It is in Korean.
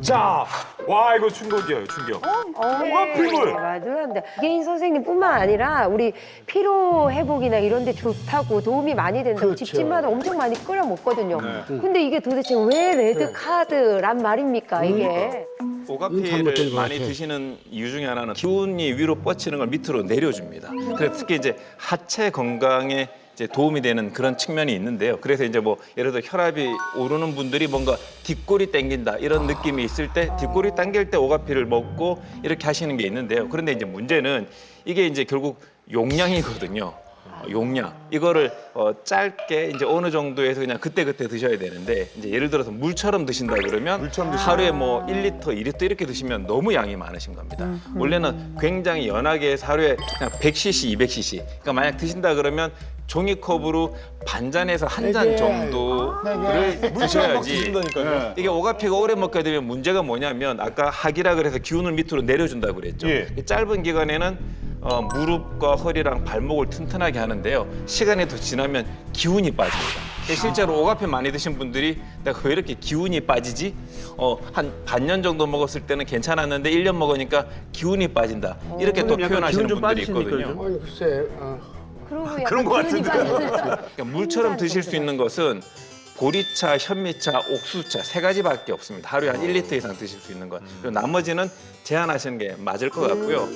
자, 와 이거 충격이에요, 충격. 오가피물. 말도 안 돼. 이계인 선생님뿐만 아니라 우리 피로 회복이나 이런 데 좋다고 도움이 많이 된다고 그렇죠. 집집마다 엄청 많이 끓여 먹거든요. 근데 이게 도대체 왜 레드 카드란 말입니까, 이게? 오가피를 잘못된 것 많이 같아. 드시는 이유 중에 하나는 기운이 위로 뻗치는 걸 밑으로 내려줍니다. 그래서 특히 이제 하체 건강에 이제 도움이 되는 그런 측면이 있는데요. 그래서 이제 뭐 예를 들어 혈압이 오르는 분들이 뭔가 뒷골이 당긴다 이런 느낌이 있을 때 뒷골이 당길 때 오가피를 먹고 이렇게 하시는 게 있는데요. 그런데 이제 문제는 이게 이제 결국 용량이거든요. 어, 용량 이거를 어, 짧게 이제 어느 정도에서 그냥 그때 그때 드셔야 되는데 이제 예를 들어서 물처럼 드신다 그러면 하루에 뭐 1리터, 2리터 이렇게 드시면 너무 양이 많으신 겁니다. 원래는 굉장히 연하게 해서 하루에 그냥 100cc, 200cc. 그러니까 만약 드신다 그러면 종이컵으로 반잔에서 한잔네 개. 정도를 드셔야지. 드신다니까요. 이게 오가피가 오래 먹게 되면 문제가 뭐냐면 아까 학이라 그래서 기운을 밑으로 내려준다 그랬죠. 예. 이 짧은 기간에는 어, 무릎과 허리랑 발목을 튼튼하게 하는데요. 시간이 더 지나면 기운이 빠집니다. 근데 실제로 오가피 많이 드신 분들이 내가 왜 이렇게 기운이 빠지지? 어, 한 반년 정도 먹었을 때는 괜찮았는데 일 년 먹으니까 기운이 빠진다. 이렇게 또 표현하시는 분들이 있거든요. 아니 글쎄 어. 그러고 약간 그런 것 기운이 같은데요. 빠지는 그러니까 물처럼 드실 수 있는 것은 보리차, 현미차, 옥수차 세 가지밖에 없습니다. 하루에 한 1리터 이상 드실 수 있는 것. 그리고 나머지는 제한하시는 게 맞을 것 같고요.